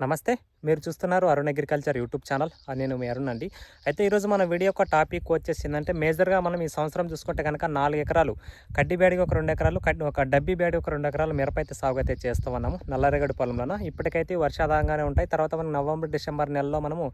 నమస్తే మీరు చూస్తున్నారు అరుణ్ అగ్రికల్చర్ యూట్యూబ్ ఛానల్. నేను మీ అరుణ్ అండి. అయితే ఈరోజు మన వీడియో యొక్క టాపిక్ వచ్చేసిందంటే మేజర్గా మనం ఈ సంవత్సరం చూసుకుంటే కనుక నాలుగు ఎకరాలు కడ్డి బ్యాడికి ఒక రెండు ఎకరాలు కడ్డి ఒక డబ్బీ బ్యాడి ఒక రెండు ఎకరాలు మిరప అయితే సాగు అయితే చేస్తూ ఉన్నాము నల్లరేగడి పొలంలోన. ఇప్పటికైతే వర్షాధారంగానే ఉంటాయి. తర్వాత మనం నవంబర్ డిసెంబర్ నెలలో మనము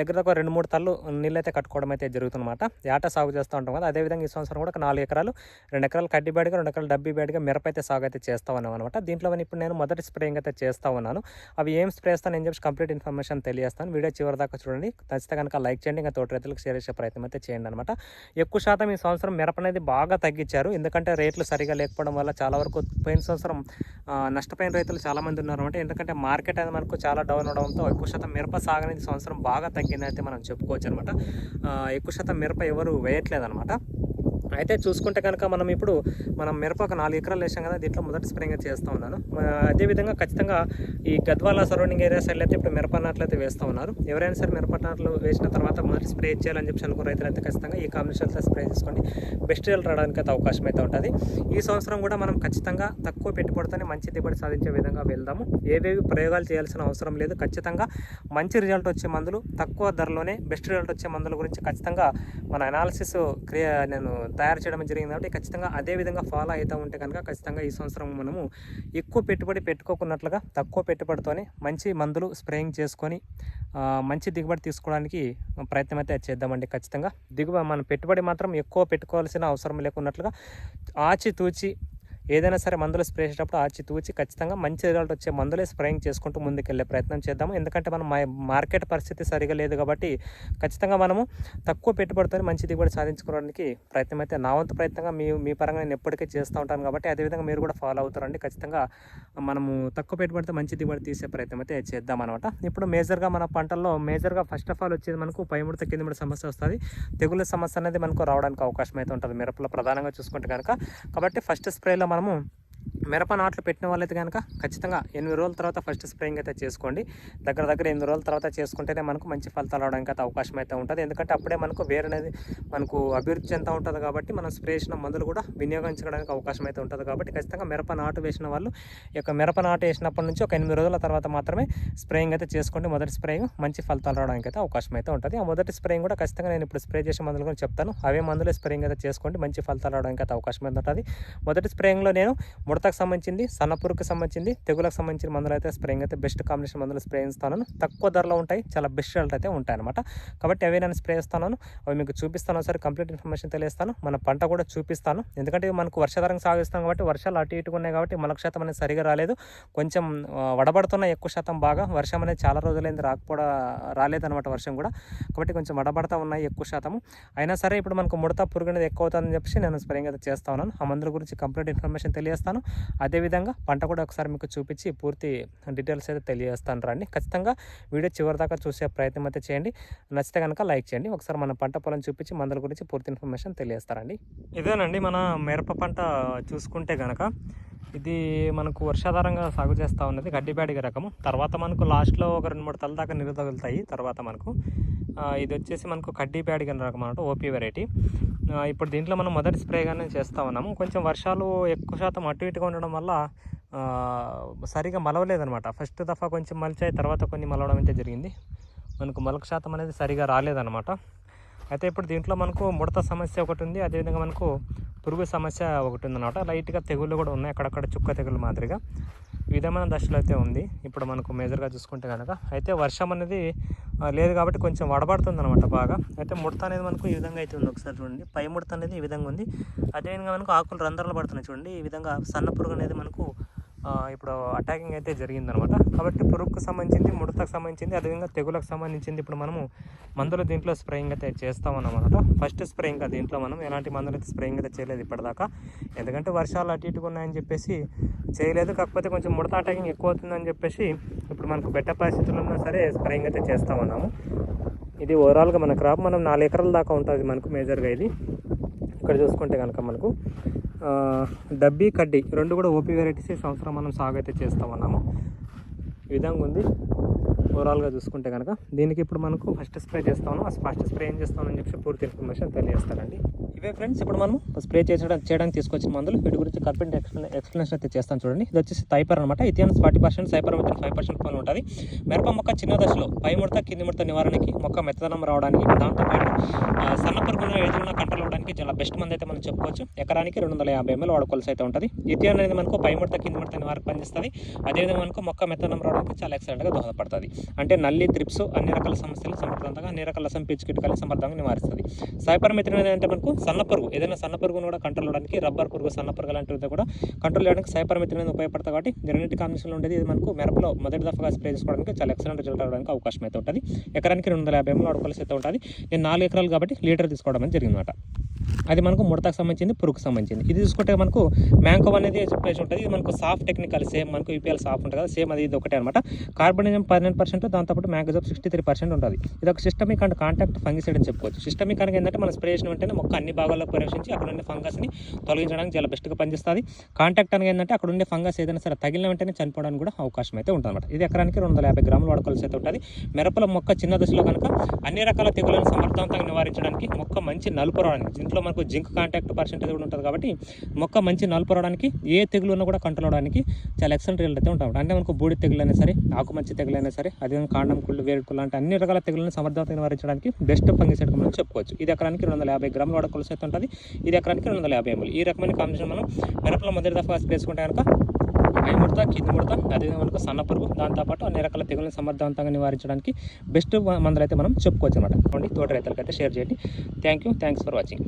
దగ్గర ఒక రెండు మూడు తల్లు నీళ్ళు అయితే కట్టుకోవడం అయితే జరుగుతుందన్నమాట. ఏట సాగు చేస్తూ ఉంటాం కదా అదేవిధంగా ఈ సంవత్సరం కూడా ఒక నాలుగు ఎకరాలు రెండు ఎకరాలు కడ్డి బ్యాడిగా రెండు ఎకరాలు డబ్బీ బ్యాడిగా మిరప అయితే సాగు అయితే చేస్తూ ఉన్నాం అనమాట దీంట్లో ఇప్పుడు నేను మొదటి స్ప్రేయింగ్ అయితే చేస్తూ ఉన్నాను. అవి ఏం స్ప్రే చేస్తాను చెప్పి కంప్లీట్ ఇన్ఫర్మేషన్ తెలియజేస్తాను. వీడియో చివరి దాకా చూడండి. ఖచ్చితంగా కనుక లైక్ చేయండి. ఇంకా తోటి రైతులకు షేర్ చేసే ప్రయత్నం అయితే చేయండి అనమాట ఎక్కువ శాతం ఈ సంవత్సరం మిరప అనేది బాగా తగ్గించారు. ఎందుకంటే రేట్లు సరిగా లేకపోవడం వల్ల చాలా వరకు పోయిన సంవత్సరం నష్టపోయిన రైతులు చాలామంది ఉన్నారు అంటే ఎందుకంటే మార్కెట్ అనేది మనకు చాలా డౌన్ అవడంతో ఎక్కువ శాతం మిరప సాగు అనేది సంవత్సరం బాగా తగ్గిందని అయితే మనం చెప్పుకోవచ్చు అనమాట ఎక్కువ శాతం మిరప ఎవరు వేయట్లేదు అనమాట అయితే చూసుకుంటే కనుక మనం ఇప్పుడు మనం మిరప ఒక నాలుగు ఎకరాలు వేసాం కదా దీంట్లో మొదటి స్ప్రింగ్ చేస్తూ ఉన్నాను. అదేవిధంగా ఖచ్చితంగా ఈ గద్వాల సరౌండింగ్ ఏరియా సైడ్ అయితే ఇప్పుడు మిరప నాట్లు అయితే వేస్తూ ఉన్నారు. ఎవరైనా సరే మిరప నాట్లు వేసిన తర్వాత మొదటి స్ప్రే చేయాలని చెప్పి అనుకున్న రైతులు అయితే ఖచ్చితంగా ఈ కాంబినేషన్తో స్ప్రే చేసుకోండి. బెస్ట్ రిజల్ట్ రావడానికి అయితే అవకాశం అయితే ఉంటుంది. ఈ సంవత్సరం కూడా మనం ఖచ్చితంగా తక్కువ పెట్టుబడితోనే మంచి దిగుబడి సాధించే విధంగా వెళ్దాము. ఏవేవి ప్రయోగాలు చేయాల్సిన అవసరం లేదు. ఖచ్చితంగా మంచి రిజల్ట్ వచ్చే మందులు తక్కువ ధరలోనే బెస్ట్ రిజల్ట్ వచ్చే మందుల గురించి ఖచ్చితంగా మన అనాలిసిస్ క్రియ నేను తయారు చేయడం జరిగింది కాబట్టి ఖచ్చితంగా అదే విధంగా ఫాలో అవుతూ ఉంటే కనుక ఖచ్చితంగా ఈ సంవత్సరం మనము ఎక్కువ పెట్టుబడి పెట్టుకోకున్నట్లుగా తక్కువ పెట్టుబడితోనే మంచి మందులు స్ప్రేయింగ్ చేసుకొని మంచి దిగుబడి తీసుకోవడానికి ప్రయత్నం అయితే చేద్దామండి. ఖచ్చితంగా దిగుబడి మన పెట్టుబడి మాత్రం ఎక్కువ పెట్టుకోవాల్సిన అవసరం లేకున్నట్లుగా ఆచితూచి ఏదైనా సరే మందులు స్ప్రే చేసేటప్పుడు ఆచి తూచి ఖచ్చితంగా మంచి రిజల్ట్ వచ్చే మందులే స్ప్రేయింగ్ చేసుకుంటూ ముందుకెళ్ళే ప్రయత్నం చేద్దాము. ఎందుకంటే మనం మా- మార్కెట్ పరిస్థితి సరిగా లేదు కాబట్టి ఖచ్చితంగా మనము తక్కువ పెట్టుబడితో మంచి దిగుబడి సాధించుకోవడానికి ప్రయత్నం అయితే నా వంతు ప్రయత్నంగా మీ మీ పరంగా నేను ఎప్పటికీ చేస్తూ ఉంటాను కాబట్టి అదేవిధంగా మీరు కూడా ఫాలో అవుతారండి. ఖచ్చితంగా మనము తక్కువ పెట్టుబడితో మంచి దిగుబడి తీసే ప్రయత్నం అయితే చేద్దాం అనమాట ఇప్పుడు మేజర్గా మన పంటల్లో మేజర్గా ఫస్ట్ ఆఫ్ ఆల్ వచ్చేది మనకు పై ముడత కింద ముడత సమస్య వస్తుంది. తెగుళ్ళ సమస్య అనేది మనకు రావడానికి అవకాశం అయితే ఉంటుంది. మిరపలో ప్రధానంగా చూసుకుంటే కనుక కాబట్టి ఫస్ట్ స్ప్రేలో మనం మనము మిరప నాట్లు పెట్టిన వాళ్ళైతే కనుక ఖచ్చితంగా ఎనిమిది రోజుల తర్వాత ఫస్ట్ స్ప్రేయింగ్ అయితే చేసుకోండి. దగ్గర దగ్గర ఎనిమిది రోజుల తర్వాత చేసుకుంటేనే మనకు మంచి ఫలితాలు రావడానికి అయితే అవకాశం అయితే ఉంటుంది. ఎందుకంటే అప్పుడే మనకు వేరు అనేది మనకు అభివృద్ధి చెందుతూ ఉంటుంది కాబట్టి మనం స్ప్రే చేసిన మందులు కూడా వినియోగించడానికి అవకాశం అయితే ఉంటుంది కాబట్టి ఖచ్చితంగా మిరప నాటు వేసిన వాళ్ళు ఈ యొక్క మిరప నాటు వేసినప్పటి నుంచి ఒక ఎనిమిది రోజుల తర్వాత మాత్రమే స్ప్రేయింగ్ అయితే చేసుకోండి. మొదటి స్ప్రేయింగ్ మంచి ఫలితాలు రావడానికి అయితే అవకాశం అయితే ఉంటుంది. ఆ మొదటి స్ప్రేయింగ్ కూడా ఖచ్చితంగా నేను ఇప్పుడు స్ప్రే చేసే మందులు కూడా చెప్తాను. అవే మందులే స్ప్రేయింగ్ అయితే చేసుకోండి. మంచి ఫలితాలు రావడానికి అయితే అవకాశం అయితే ఉంటుంది. మొదటి స్ప్రేయింగ్లో నేను ముడతకు సంబంధించింది సన్నపురుకు సంబంధించింది తెగులకు సంబంధించిన మందులు అయితే స్ప్రేయింగ్ అయితే బెస్ట్ కాంబినేషన్ మందులు స్ప్రే ఇస్తాను తక్కువ ధరలో ఉంటాయి చాలా బెస్ట్ రిజల్ట్ అయితే ఉంటాయి అనమాట కాబట్టి అవి నేను స్ప్రే ఇస్తాను అవి మీకు చూపిస్తాను ఒకసారి కంప్లీట్ ఇన్ఫర్మేషన్ తెలియస్తాను మన పంట కూడా చూపిస్తాను. ఎందుకంటే మనకు వర్షాధారంగా సాగిస్తాం కాబట్టి వర్షాలు అటు ఇటుగా ఉన్నాయి కాబట్టి మొలక శాతం అనేది సరిగా రాలేదు. కొంచెం వడబడుతున్న ఎక్కువ శాతం బాగా. వర్షం అనేది చాలా రోజులైంది రాకపోవడం రాలేదన్నమాట వర్షం కూడా. కాబట్టి కొంచెం వడబడతా ఉన్నాయి ఎక్కువ శాతము అయినా సరే ఇప్పుడు మనకు ముడత పురుగు అనేది ఎక్కువ అవుతుందని చెప్పి నేను స్ప్రేయింగ్ అయితే చేస్తా ఉన్నాను. ఆ మందుల గురించి కంప్లీట్ ఇన్ఫర్మేషన్ తెలియస్తాను చేస్తాను. అదేవిధంగా పంట కూడా ఒకసారి మీకు చూపించి పూర్తి డీటెయిల్స్ అయితే తెలియజేస్తాను రండి. ఖచ్చితంగా వీడియో చివరి దాకా చూసే ప్రయత్నం అయితే చేయండి. నచ్చితే కనుక లైక్ చేయండి. ఒకసారి మన పంట పొలం చూపించి మందుల గురించి పూర్తి ఇన్ఫర్మేషన్ తెలియజేస్తారండి. ఇదేనండి మన మిరప పంట చూసుకుంటే కనుక ఇది మనకు వర్షాధారంగా సాగు చేస్తూ ఉన్నది. గడ్డిబ్యాడిగ రకము. తర్వాత మనకు లాస్ట్లో ఒక రెండు మూడు తల దాకా నీరు తగులుతాయి. తర్వాత మనకు ఇది వచ్చేసి మనకు కడ్డీ రకం అనమాట ఓపీ వెరైటీ. ఇప్పుడు దీంట్లో మనం మొదటి స్ప్రేగానే చేస్తూ ఉన్నాము. కొంచెం వర్షాలు ఎక్కువ శాతం అటు ఇటుగా ఉండడం వల్ల సరిగా మలవలేదనమాట ఫస్ట్ దఫా కొంచెం మలిచాయి తర్వాత కొన్ని మలవడం అయితే జరిగింది. మనకు మొలక శాతం అనేది సరిగా రాలేదన్నమాట. అయితే ఇప్పుడు దీంట్లో మనకు ముడత సమస్య ఒకటి ఉంది. అదేవిధంగా మనకు పురుగు సమస్య ఒకటి ఉందన్నమాట. లైట్గా తెగుళ్ళు కూడా ఉన్నాయి. అక్కడక్కడ చుక్క తెగులు మాదిరిగా. విధమైన దశలో అయితే ఉంది. ఇప్పుడు మనకు మేజర్గా చూసుకుంటే కనుక అయితే వర్షం అనేది లేదు కాబట్టి కొంచెం వడబడుతుంది అనమాట బాగా. అయితే ముడత అనేది మనకు ఈ విధంగా అయితే ఉంది ఒకసారి చూడండి. పై ముడత అనేది ఈ విధంగా ఉంది. అదేవిధంగా మనకు ఆకులు రంధ్రాలు పడుతున్నాయి చూడండి. ఈ విధంగా సన్న పురుగు అనేది మనకు ఇప్పుడు అటాకింగ్ అయితే జరిగిందనమాట. కాబట్టి పురుగుకు సంబంధించింది ముడతకు సంబంధించింది అదేవిధంగా తెగులకు సంబంధించింది ఇప్పుడు మనము మందులు దీంట్లో స్ప్రేయింగ్ అయితే చేస్తామన్నమాట. ఫస్ట్ స్ప్రేయింగ్ దీంట్లో మనం ఎలాంటి మందులు అయితే స్ప్రేయింగ్ అయితే చేయలేదు ఇప్పటిదాకా. ఎందుకంటే వర్షాలు అటు ఇటుగా ఉన్నాయని చెప్పేసి చేయలేదు. కాకపోతే కొంచెం ముడత అటాకింగ్ ఎక్కువ అవుతుందని చెప్పేసి ఇప్పుడు మనకు బెట్ట పరిస్థితులు ఉన్నా సరే స్ప్రేయింగ్ అయితే చేస్తామన్నాము. ఇది ఓవరాల్గా మన క్రాప్ మనం నాలుగు ఎకరాల దాకా ఉంటుంది మనకు మేజర్గా ఇది. ఇక్కడ చూసుకుంటే కనుక మనకు డబ్బీ కడ్డీ రెండు కూడా ఓపీ వెరైటీస్ సంవత్సరం మనం సాగు అయితే చేస్తామన్నాము. ఈ విధంగా ఉంది. ఓవరాల్గా చూసుకుంటే కనుక దీనికి ఇప్పుడు మనకు ఫస్ట్ స్ప్రే చేస్తాను. ఆ ఫస్ట్ స్ప్రే ఏం చేస్తామని చెప్పి పూర్తి ఇన్ఫర్మేషన్ తెలియజేస్తానండి. ఇవే ఫ్రెండ్స్ ఇప్పుడు మనం స్ప్రే చేయడం చేయడానికి తీసుకొచ్చిన మందులు. వీటి గురించి కర్పెంట్ ఎక్స్ప్లెనేషన్ అయితే చేస్తాను చూడండి. ఇది వచ్చేసి తైపర్ అనమాట ఇథియన్స్ ఫార్టీ పర్సెంట్ సైపర్ మీద ఫైవ్ పర్సెంట్ పని ఉంటుంది. మిరప మొక్క చిన్న దశలో పై ముడత కింది ముడత నివారణకి మొక్క మెత్తదనం రావడానికి దాంతోపాటు ఆ, సన్న పురుగున కంట్రోల్ అవ్వడానికి చాలా బెస్ట్ మంది అయితే మనం చెప్పుకోవచ్చు. ఎకరానికి రెండు వందల యాభై ఎంఎల్ వాడుకోవాల్సి అయితే ఉంటుంది. ఇథియన్ అనేది మనకు పై ముడత కింది ముడత నివారణ పనిచేస్తుంది. అదేవిధంగా మనకు మొక్క మెత్తనం రావడానికి చాలా ఎక్సలెంట్గా దోహదపడుతుంది. అంటే నల్లి త్రిప్స్ అన్ని రకాల సమస్యలు సమర్థవంతంగా అన్ని రకాల రసం పీచు కిటకాలు సమర్థంగా నివారిస్తుంది. సైపర్ మెథిన్ అంటే మనకు సన్న పురుగు. ఏదైనా సన్న పురుగును కూడా కంట్రోల్ అవడానికి రబ్బర్ పురుగు సన్న పురుగు లాంటివి కూడా కంట్రోల్ చేయడానికి సైపర్ మెథిన్ అనేది ఉపయోగపడుతుంది కాబట్టి ఈ రెండింటి కాంబినేషన్లో ఉండేది ఇది మనకు మెరపలో మొదటి దఫాగా స్ప్రే చేసుకోవడానికి చాలా ఎక్సలెంట్ రిజల్ట్ రావడానికి అవకాశం అయితే ఉంటుంది. ఎకరానికి రెండు వందల యాభై ఎంఎల్ వాడుకోవాల్సి అయితే ఉంటుంది. నేను నాలుగు ఎకరాలు కాబట్టి లీటర్ తీసుకోవడం అనేది జరిగిందన్నమాట. అది మనకు ముడతకు సంబంధించింది పురుగుకు సంబంధించింది. ఇది చూసుకుంటే మనకు మ్యాంకో అనేది చెప్పేసి ఉంటుంది. ఇది మనకు సాఫ్ట్ టెక్నికల్ సేమ్ మనకు యూపీఎల్ సాఫ్ట్ ఉంటుంది కదా సేమ్ అది ఇది ఒకటే అనమాట కార్బనిజం పదిహేను పర్సెంట్ దాంతోపాటు మ్యాంగజం సిక్స్టీ త్రీ పర్సెంట్ ఉంటుంది ఇది ఒక సిస్టమిక్ అండ్ కాంటాక్ట్ ఫంగిసైడ్ అని చెప్పుకోవచ్చు. సిస్టమిక్ అనగా ఏంటంటే మనం స్ప్రే చేసిన వెంటనే మొక్క అన్ని భాగాల్లో ప్రవేశించి అక్కడ ఉండే ఫంగస్ని తొలగించడానికి చాలా బెస్ట్గా పనిచేస్తుంది. కాంటాక్ట్ అనగా ఏంటంటే అక్కడ ఉండే ఫంగస్ ఏదైనా సరే తగిలిన వెంటనే చనిపోవడానికి కూడా అవకాశం అయితే ఉంటుంది అనమాట ఇది ఎకరానికి రెండు వందల యాభై గ్రాములు వాడుకోవాల్సి అయితే ఉంటుంది. మిరపల మొక్క చిన్న దశలో కనుక అన్ని రకాల తెగులను సమర్థవంతంగా నివారించడానికి మొక్క మంచి నలుపు రావడానికి దీంట్లో మనకు జింక్ కాంటాక్ట్ పర్సెంటేజ్ కూడా ఉంటుంది కాబట్టి మొక్క మంచి నలుపు రావడానికి ఏ తెగులు ఉన్నా కూడా కంట్రోల్ అవడానికి చాలా ఎక్సలెంట్ రిజల్ట్ అయితే ఉంటుంది అంటే మనకు బూడి తెగులు అయినా సరే ఆకుమంచి తెగులు అయినా సరే అదేవిధంగా కాండం కుళ్ళు వేరుకుళ్ళు లాంటి అన్ని రకాల తెగులను సమర్థవంతంగా నివారించడానికి బెస్ట్ ఫంగిసైడ్ మనం చెప్పుకోవచ్చు. ఇది ఎకరానికి రెండు వందల యాభై గ్రాముల వాడుకోవాల్సి కొలుసైతే ఉంటుంది. ఇది ఎకరానికి రెండు వందల యాభై ఎంఎల్ ఈ రకమైన కాంబినేషన్ మనం మిరపలో మొదటి దఫా వేసుకుంటే కనుక పై ముడత కింది ముడత అదేవిధంగా మనకు సన్న పురుగు. దాంతోపాటు అన్ని రకాల తెగులను సమర్థవంతంగా నివారించడానికి బెస్ట్ మందులు అయితే మనం చెప్పుకోవచ్చు అనమాట తోట రైతులకైతే షేర్ చేయండి. Thank you thanks for watching